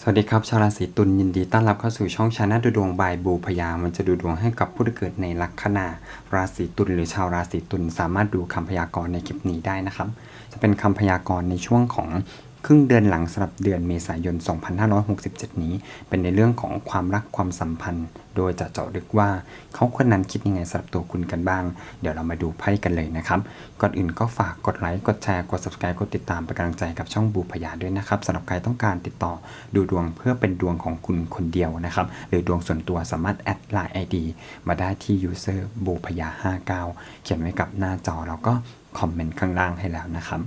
สวัสดีครับ ชาวราศีตุลยินดีต้อนรับเข้าสู่ช่องชาแนลดูดวงบายบูพยา มันจะดูดวงให้กับผู้ที่เกิดในลัคนาราศีตุลหรือชาวราศีตุลสามารถดูคำพยากรณ์ในคลิปนี้ได้นะครับ จะเป็นคำพยากรณ์ในช่วงของ ครึ่งเดือนหลังสำหรับเดือนเมษายน 2567 นี้ เป็นในเรื่องของความรักความสัมพันธ์ โดยจะเจาะลึกว่าเขาคนนั้นคิดยังไงสำหรับตัวคุณกันบ้าง เดี๋ยวเรามาดูไพ่กันเลยนะครับ ก่อนอื่นก็ฝากกดไลค์ กดแชร์ กด subscribe กดติดตามเป็นกำลังใจกับช่องบูพยาด้วยนะครับสำหรับใครต้องการติดต่อดูดวงเพื่อเป็นดวงของคุณคนเดียวนะครับ หรือดวงส่วนตัวสามารถแอดไลน์ ID มาได้ที่ user บูพยา59 เขียนไว้กับหน้าจอแล้วก็คอมเมนต์ข้างล่างให้แล้วนะครับ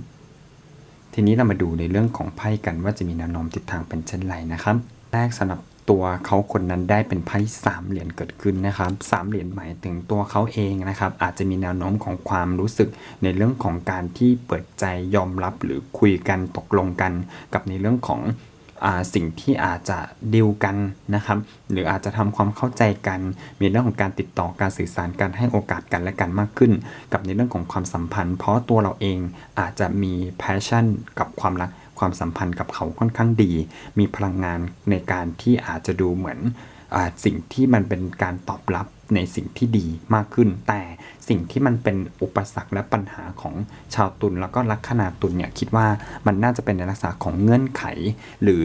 ทีนี้เรามาดูในเรื่องของไพ่กันว่าจะมีแนวโน้มทิศทางเป็นเช่นไรนะครับ แรกสำหรับตัวเขาคนนั้นได้เป็นไพ่สามเหรียญเกิดขึ้นนะครับสามเหรียญหมายถึงตัวเขาเองนะครับ อาจจะมีแนวโน้มของความรู้สึกในเรื่องของการที่เปิดใจยอมรับหรือคุยกันตกลงกันกับในเรื่องของ สิ่งที่อาจจะดิวกันนะครับ หรืออาจจะทำความเข้าใจกัน มีเรื่องของการติดต่อการสื่อสารการให้โอกาสกันและกันมากขึ้น กับในเรื่องของความสัมพันธ์ เพราะตัวเราเองอาจจะมีแพชชั่นกับความรักความสัมพันธ์กับเขาค่อนข้างดี มีพลังงานในการที่อาจจะดูเหมือน สิ่งที่มันเป็นการตอบรับในสิ่งที่ดีมากขึ้น แต่สิ่งที่มันเป็นอุปสรรคและปัญหาของชาวตุลแล้วก็ลัคนาตุลเนี่ยคิดว่ามันน่าจะเป็นในลักษณะของเงื่อนไข หรือ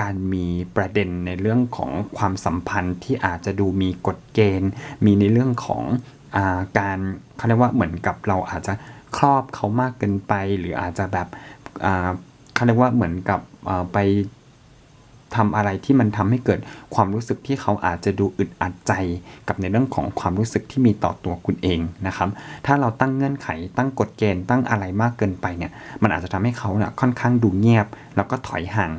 การมีประเด็นในเรื่องของความสัมพันธ์ที่อาจจะดูมีกฎเกณฑ์ มีในเรื่องของอาการเขาเรียกว่าเหมือนกับเราอาจจะครอบเขามากเกินไป หรืออาจจะแบบเขาเรียกว่าเหมือนกับไป ทำอะไรที่มันทำให้เกิดความรู้สึกที่เขาอาจจะดูอึดอัดใจ กับในเรื่องของความรู้สึกที่มีต่อตัวคุณเองนะครับ ถ้าเราตั้งเงื่อนไข ตั้งกฎเกณฑ์ ตั้งอะไรมากเกินไปเนี่ย มันอาจจะทำให้เขาเนี่ยค่อนข้างดูเงียบ แล้วก็ถอยห่าง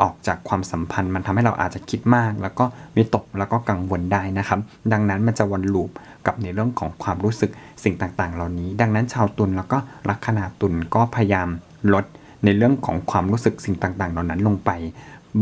ออกจากความสัมพันธ์ มันทำให้เราอาจจะคิดมาก แล้วก็วิตกแล้วก็กังวลได้นะครับ ดังนั้นมันจะวนลูปกับในเรื่องของความรู้สึกสิ่งต่างๆ เหล่านี้ ดังนั้นชาวตุลแล้วก็ลัคนาตุลก็พยายามลดในเรื่องของความรู้สึกสิ่งต่างๆ เหล่านั้นลงไป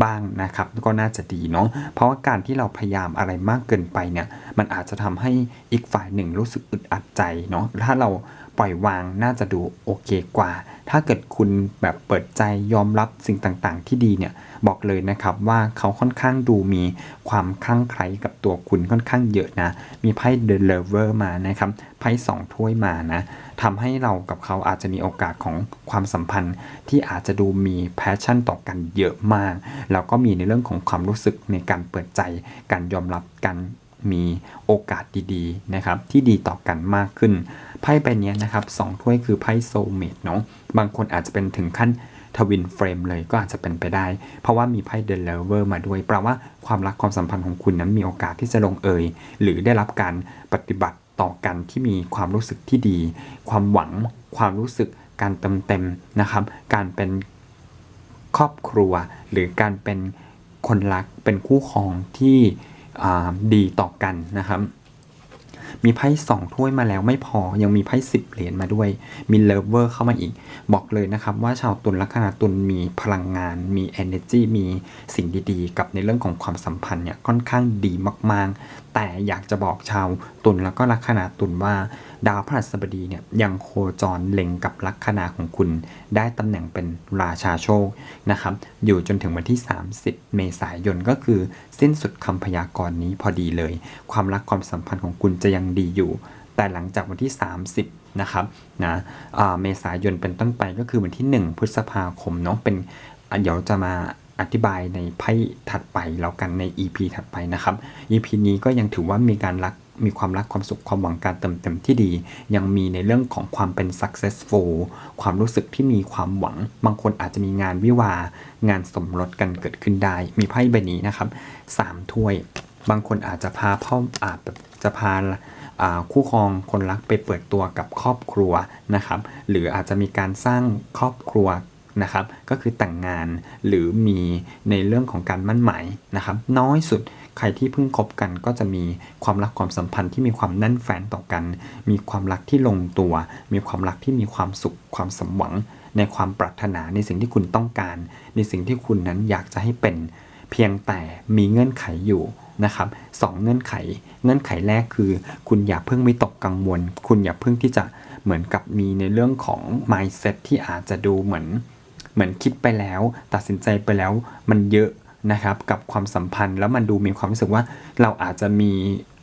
บ้างนะครับ ก็น่าจะดีเนาะเพราะว่าการที่เราพยายามอะไรมากเกินไปเนี่ยมันอาจจะทำให้อีกฝ่ายหนึ่งรู้สึกอึดอัดใจเนาะถ้าเรา ปล่อยวางน่าจะดูโอเคกว่า ถ้าเกิดคุณแบบเปิดใจยอมรับสิ่งต่างๆ ที่ดีเนี่ยบอกเลยนะครับว่าเขาค่อนข้างดูมีความคลั่งไคล้กับตัวคุณค่อนข้างเยอะนะ มีไพ่ The Lover มานะครับไพ่สองถ้วยมานะทำให้เรากับเขาอาจจะมีโอกาสของความสัมพันธ์ที่อาจจะดูมีแพชชั่นต่อกันเยอะมาก แล้วก็มีในเรื่องของความรู้สึกในการเปิดใจการยอมรับกัน มีโอกาสดีๆนะครับที่ดีต่อกันมากขึ้น ไพ่ใบนี้นะครับสองถ้วยคือไพ่โซเมดเนาะบางคนอาจจะเป็นถึงขั้นทวินเฟรมเลยก็อาจจะเป็นไปได้ เพราะว่ามีไพ่เดลเลเวอร์มาด้วยแปลว่าความรักความสัมพันธ์ของคุณนั้นมีโอกาสที่จะลงเอย หรือได้รับการปฏิบัติต่อกันที่มีความรู้สึกที่ดี ความหวัง ความรู้สึกการเติมเต็มนะครับ การเป็นครอบครัว หรือการเป็นคนรักเป็นคู่ครองที่ ดีต่อกันนะครับ มีไพ่สองถ้วยมาแล้วไม่พอยังมีไพ่สิบเหรียญมาด้วย มีเลเวอร์เข้ามาอีก บอกเลยนะครับ ว่าชาวตุลลัคนาตุลมีพลังงาน มี energy มีสิ่งดีๆ กับในเรื่องของความสัมพันธ์เนี่ยค่อนข้างดีมากๆแต่อยากจะบอกชาวตุลแล้วก็ลัคนาตุลว่า ดาวพฤหัสบดีเนี่ยยังโคจรเล็งกับลัคนาของคุณ ได้ตำแหน่งเป็นราชาโชคนะครับอยู่จนถึงวันที่ 30 เมษายนก็คือสิ้นสุดคำพยากรณ์นี้พอดีเลย ความรักความสัมพันธ์ของคุณจะยังดีอยู่ แต่หลังจากวันที่ 30นะครับนะเมษายนเป็นต้นไปก็คือวันที่ 1 พฤษภาคมเนาะเป็นเดี๋ยวจะมา อธิบายในไพ่ถัดไปแล้วกันใน EP ถัดไปนะครับ EP นี้ก็ยังถือว่ามีการรักมีความรักความสุขความหวังการเติมเต็มที่ดี ยังมีในเรื่องของความเป็น successful ความรู้สึกที่มีความหวัง บางคนอาจจะมีงานวิวา งานสมรสกันเกิดขึ้นได้ มีไพ่ใบนี้นะครับสามถ้วย บางคนอาจจะพาพ่ออาจจะพาคู่ครองคนรักไปเปิดตัวกับครอบครัวนะครับ หรืออาจจะมีการสร้างครอบครัว นะครับก็คือแต่งงานหรือมีในเรื่องของการมั่นหมายนะครับน้อยสุดใครที่เพิ่งคบกันก็จะมีความรักความสัมพันธ์ที่มีความแน่นแฟนต่อกัน มีความรักที่ลงตัว มีความรักที่มีความสุขความสมหวัง ในความปรารถนาในสิ่งที่คุณต้องการ ในสิ่งที่คุณนั้นอยากจะให้เป็น เพียงแต่มีเงื่อนไขอยู่นะครับสองเงื่อนไข เงื่อนไขแรกคือ คุณอย่าเพิ่งไม่ตกกังวล คุณอย่าเพิ่งที่จะเหมือนกับมีในเรื่องของ mindset ที่อาจจะดูเหมือน เหมือนคิดไปแล้ว ตัดสินใจไปแล้วมันเยอะนะครับกับความสัมพันธ์ แล้วมันดูมีความรู้สึกว่าเราอาจจะมี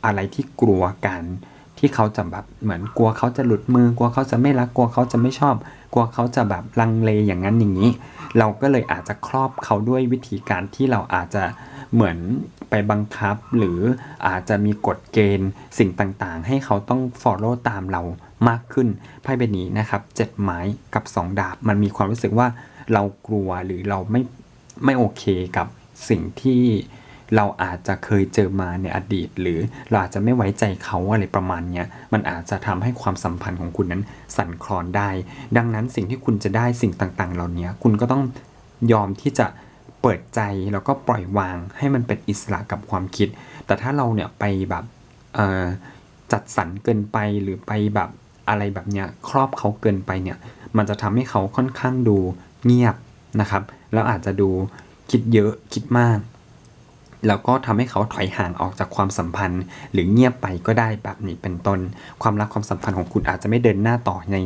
อะไรที่กลัวกัน ที่เขาจะแบบเหมือนกลัวเขาจะหลุดมือกลัวเขาจะไม่รักกลัวเขาจะไม่ชอบ กลัวเขาจะแบบลังเลอย่างนั้นอย่างนี้ เราก็เลยอาจจะครอบเขาด้วยวิธีการที่เราอาจจะเหมือนไปบังคับ หรืออาจจะมีกฎเกณฑ์สิ่งต่างๆ ให้เขาต้อง follow ตามเรามากขึ้นไพ่ใบนี้นะครับเจ็ดไม้กับสองดาบมันมีความรู้สึกว่า เรากลัวหรือเราไม่ไม่โอเคกับสิ่งที่เราอาจจะเคยเจอมาในอดีต หรือเราอาจจะไม่ไว้ใจเขาอะไรประมาณเนี้ยมันอาจจะทำให้ความสัมพันธ์ของคุณนั้นสั่นคลอนได้ ดังนั้นสิ่งที่คุณจะได้สิ่งต่างๆ เหล่านี้คุณก็ต้องยอมที่จะเปิดใจแล้วก็ปล่อยวางให้มันเป็นอิสระกับความคิด แต่ถ้าเราเนี่ยไปแบบจัดสรรเกินไปหรือไปแบบอะไรแบบเนี้ยครอบเขาเกินไปเนี่ยมันจะทำให้เขาค่อนข้างดู เงียบนะครับ แล้วอาจจะดูคิดเยอะคิดมาก แล้วก็ทำให้เขาถอยห่างออกจากความสัมพันธ์ หรือเงียบไปก็ได้แบบนี้เป็นต้น ความรักความสัมพันธ์ของคุณอาจจะไม่เดินหน้าต่อใน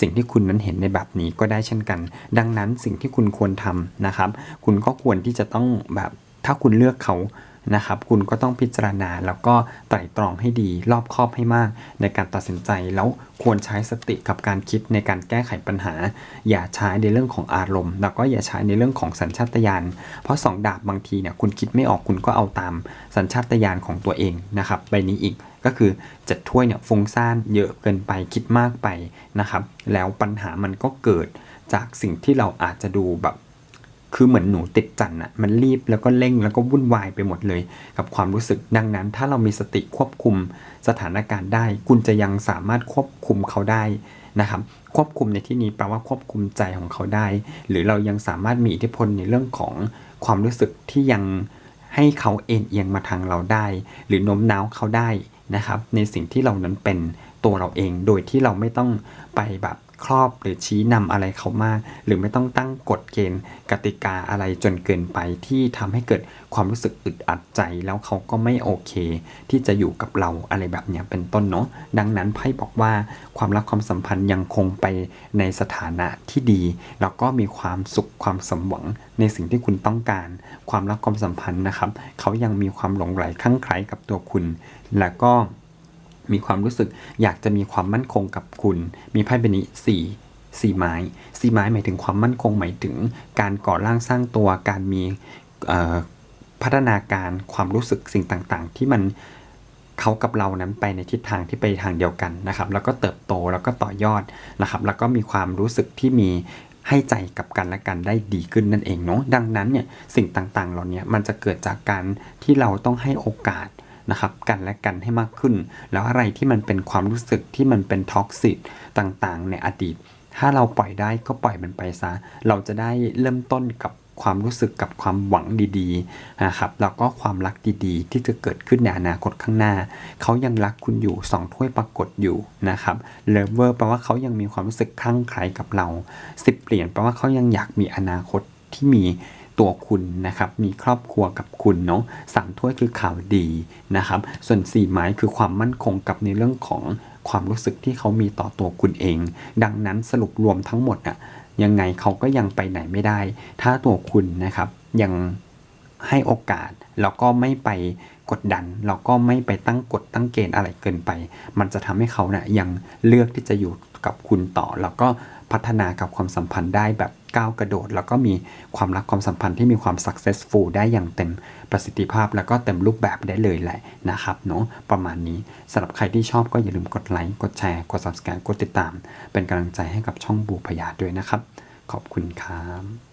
สิ่งที่คุณนั้นเห็นในแบบนี้ก็ได้เช่นกัน ดังนั้นสิ่งที่คุณควรทำนะครับ คุณก็ควรที่จะต้องแบบถ้าคุณเลือกเขา นะครับ คุณก็ต้องพิจารณาแล้วก็ไตร่ตรองให้ดี รอบคอบให้มาก ในการตัดสินใจ แล้วควรใช้สติกับการคิดในการแก้ไขปัญหา อย่าใช้ในเรื่องของอารมณ์ แล้วก็อย่าใช้ในเรื่องของสัญชาตญาณ เพราะสองดาบบางทีเนี่ยคุณคิดไม่ออกคุณก็เอาตามสัญชาตญาณของตัวเองนะครับใบนี้อีกก็คือจ็ดถ้วยเนี่ยฟุ้งซ่านเยอะเกินไปคิดมากไปนะครับ แล้วปัญหามันก็เกิดจากสิ่งที่เราอาจจะดูแบบ คือเหมือนหนูติดจันอะมันรีบแล้วก็เร่งแล้วก็วุ่นวายไปหมดเลย กับความรู้สึกดังนั้น ถ้าเรามีสติควบคุมสถานการณ์ได้ คุณจะยังสามารถควบคุมเขาได้นะครับควบคุมในที่นี้แปลว่าควบคุมใจของเขาได้ หรือเรายังสามารถมีอิทธิพลในเรื่องของความรู้สึกที่ยังให้เขาเอ็นเอียงมาทางเราได้ หรือโน้มน้าวเขาได้นะครับในสิ่งที่เรานั้นเป็นตัวเราเองโดยที่เราไม่ต้องไปแบบ ครอบหรือชี้นำอะไรเขามาก หรือไม่ต้องตั้งกฎเกณฑ์ กติกาอะไรจนเกินไปที่ทำให้เกิดความรู้สึกอึดอัดใจ แล้วเขาก็ไม่โอเค ที่จะอยู่กับเราอะไรแบบนี้เป็นต้นเนาะดังนั้นไพ่บอกว่าความรักความสัมพันธ์ยังคงไปในสถานะที่ดี แล้วก็มีความสุขความสมหวังในสิ่งที่คุณต้องการ ความรักความสัมพันธ์นะครับ เขายังมีความหลงไหลคลั่งไคล้กับตัวคุณ แล้วก็ มีความรู้สึกอยากจะมีความมั่นคงกับคุณ มีไพ่ใบนี้สี่สี่ไม้สี่ไม้หมายถึงความมั่นคงหมายถึง การก่อร่างสร้างตัวการมีพัฒนาการความรู้สึกสิ่งต่างๆ ที่มันเขากับเรานั้นไปในทิศทางที่ไปทางเดียวกันนะครับ แล้วก็เติบโตแล้วก็ต่อยอดนะครับ แล้วก็มีความรู้สึกที่มีให้ใจกับกันและกันได้ดีขึ้นนั่นเองเนาะดังนั้นเนี่ยสิ่งต่างๆ เหล่านี้มันจะเกิดจากการที่เราต้องให้โอกาส นะครับกันและกันให้มากขึ้น แล้วอะไรที่มันเป็นความรู้สึกที่มันเป็นท็อกซิตต่างๆ ในอดีต ถ้าเราปล่อยได้ก็ปล่อยมันไปซะ เราจะได้เริ่มต้นกับความรู้สึกกับความหวังดีๆนะครับแล้วก็ความรักดีๆ ที่จะเกิดขึ้นในอนาคตข้างหน้า เขายังรักคุณอยู่สองถ้วยปรากฏอยู่นะครับเลเวอร์แปลว่าเขายังมีความรู้สึกคลั่งไคล้กับเราสิบเปลี่ยนแปลว่าเขายังอยากมีอนาคตที่มี ตัวคุณนะครับ มีครอบครัวกับคุณเนาะสามถ้วยคือข่าวดีนะครับ ส่วนสี่ไม้คือความมั่นคงกับในเรื่องของความรู้สึกที่เขามีต่อตัวคุณเอง ดังนั้นสรุปรวมทั้งหมดอะยังไงเขาก็ยังไปไหนไม่ได้ ถ้าตัวคุณนะครับยังให้โอกาสแล้วก็ไม่ไปกดดันแล้วก็ไม่ไปตั้งกฎตั้งเกณฑ์อะไรเกินไป มันจะทำให้เขาเนะ่ยยังเลือกที่จะอยู่กับคุณต่อ แล้วก็พัฒนากับความสัมพันธ์ได้แบบ ก้าวกระโดด แล้วก็มีความรักความสัมพันธ์ที่มีความ successful ได้อย่างเต็มประสิทธิภาพ แล้วก็เต็มรูปแบบได้เลยแหละนะครับเนาะประมาณนี้สำหรับใครที่ชอบก็อย่าลืมกดไลค์กดแชร์กด subscribe กดติดตาม เป็นกำลังใจให้กับช่องบูพยาด้วยนะครับ ขอบคุณครับ